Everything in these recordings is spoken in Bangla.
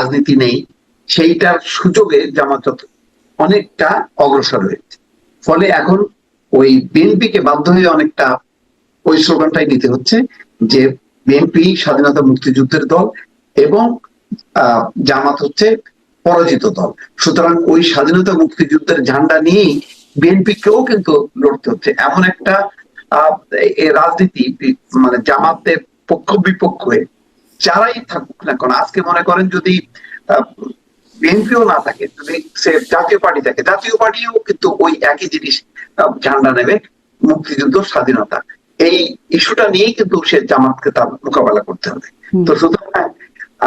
রাজনীতি নেই, সেইটার সুযোগে জামাত অনেকটা অগ্রসর হয়েছে। ফলে এখন ওই বিএনপিকে বাধ্য হয়ে অনেকটা ওই স্লোগানটাই নিতে হচ্ছে যে বিএনপি স্বাধীনতা মুক্তিযুদ্ধের দল এবং জামাত হচ্ছে পরাজিত দল। সুতরাং ওই স্বাধীনতা মুক্তিযুদ্ধের ঝান্ডা নিয়েই বিএনপিকেও কিন্তু লড়তে হচ্ছে। এমন একটা রাজনীতি মানে জামাতের পক্ষ বিপক্ষ হয়ে যারাই থাকুক না কেন আজকে মনে করেন যদি বিএনপিও না থাকে যদি সে জাতীয় পার্টি থাকে জাতীয় পার্টিও কিন্তু ওই একই জিনিস ঝান্ডা নেবে মুক্তিযুদ্ধ স্বাধীনতা। এই ইস্যুটা নিয়েই কিন্তু সে জামাতকে তার মোকাবেলা করতে হবে। তো সুতরাং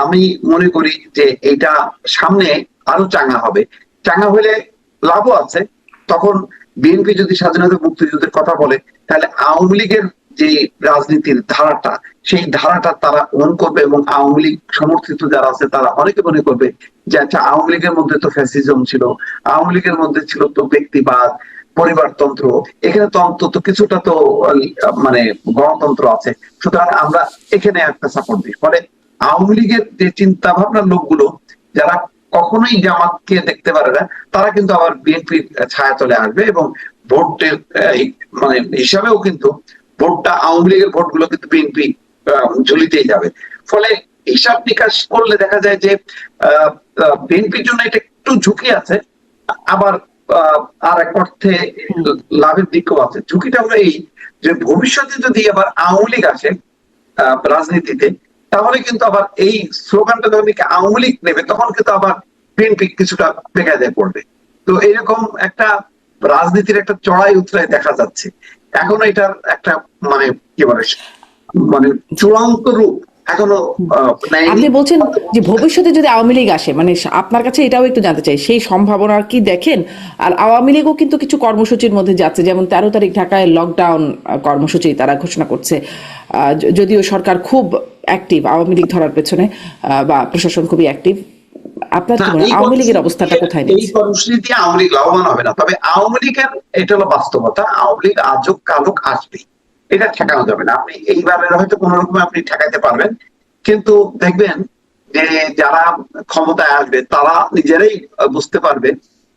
আমি মনে করি যে এটা সামনে আরও চাঙ্গা হবে। চাঙ্গা হলে লাভও আছে। তখন বিএনপি যদি স্বাধীনতা মুক্তিযুদ্ধের কথা বলে তাহলে আওয়ামী লীগের যে রাজনীতির ধারাটা, সেই ধারাটা তারা অন করবে এবং আওয়ামী লীগ সমর্থিত যারা আছে তারা অনেকে মনে করবে যে আচ্ছা আওয়ামী লীগের মধ্যে তো ফ্যাসিজম ছিল, আওয়ামী লীগের মধ্যে ছিল তো ব্যক্তিবাদ পরিবারতন্ত্র এখানে তো অন্তত কিছুটা তো মানে গণতন্ত্র আছে। সুতরাং আমরা এখানে একটা সাপোর্ট দিই। ফলে আওয়ামী লীগের যে চিন্তা ভাবনার লোকগুলো, যারা কখনোই জামাতকে দেখতে পারে না, তারা কিন্তু আবার বিএনপির ছায়া চলে আসবে এবং ভোটের মানে হিসাবেও কিন্তু ভোটটা আওয়ামী লীগের ভোটগুলো কিন্তু বিএনপি ঝুলিতেই যাবে। ফলে হিসাব নিকাশ করলে দেখা যায় যে বিএনপির জন্য এটা একটু ঝুঁকি আছে, আবার আর এক অর্থে লাভের দিকও আছে। ঝুঁকিটা হলো এই যে ভবিষ্যতে যদি আবার আওয়ামী লীগ আসে রাজনীতিতে, তাহলে কিন্তু আবার এই স্লোগানটা যখন আওয়ামী লীগ নেবে, তখন কিন্তু আবার বিএনপি কিছুটা বেকায়দায় পড়বে। তো এরকম একটা রাজনীতির একটা চড়াই উতরাই দেখা যাচ্ছে। এখনও এটার একটা মানে কি বলে মানে চূড়ান্ত রূপ এখনও আপনি বলছেন যে ভবিষ্যতে যদি আওয়ামী লীগ আসে মানে আপনার কাছে এটাও একটু জানতে চাই, সেই সম্ভাবনা কি দেখেন? আর আওয়ামী লীগও কিন্তু কিছু কর্মসূচির মধ্যে যাচ্ছে, যেমন তেরো তারিখ ঢাকায় লকডাউন কর্মসূচি তারা ঘোষণা করছে। যদিও সরকার খুব অ্যাক্টিভ আওয়ামী লীগ ধরার পেছনে বা প্রশাসন খুবই অ্যাক্টিভ আপনার আওয়ামী লীগের অবস্থাটা কোথায় এই নিচ্ছে কর্মসূচি দিয়ে আওয়ামী লীগ লাভবান হবে না। তবে আওয়ামী লীগের এটা হলো বাস্তবতা আওয়ামী লীগ আজক কালক আসবে এটা ঠেকানো যাবে না। আপনি এইবারে হয়তো কোন রকমে আপনি ঠেকাইতে পারবেন। কিন্তু দেখবেন যে যারা ক্ষমতায় আসবে তারা নিজেরাই বুঝতে পারবে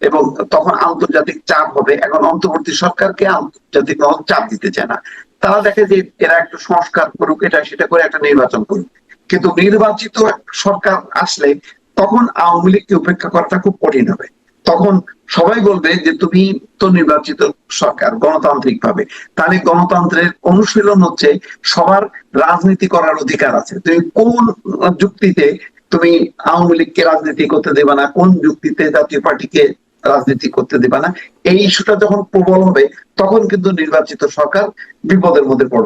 এবং তখন আন্তর্জাতিক চাপ হবে। এখন অন্তর্বর্তী সরকারকে আন্তর্জাতিক মহল চাপ দিতে চায় না। তারা দেখে যে এরা একটু সংস্কার করুক এটা সেটা করে একটা নির্বাচন করুক। কিন্তু নির্বাচিত সরকার আসলে তখন আওয়ামী লীগকে উপেক্ষা করাটা খুব কঠিন হবে। তখন সবাই বলবে যে, তুমি তো নির্বাচিত সরকার গণতান্ত্রিক ভাবে তাহলে গণতন্ত্রের অনুশীলন হচ্ছে সবার রাজনীতি করার অধিকার আছে। তুমি কোন যুক্তিতে তুমি আওয়ামী লীগকে রাজনীতি করতে দেবে না? কোন যুক্তিতে জাতীয় পার্টিকে রাজনীতি করতে দেবে না? এই ইস্যুটা যখন প্রবল হবে, তখন কিন্তু নির্বাচিত সরকার বিপদের মধ্যে পড়বে।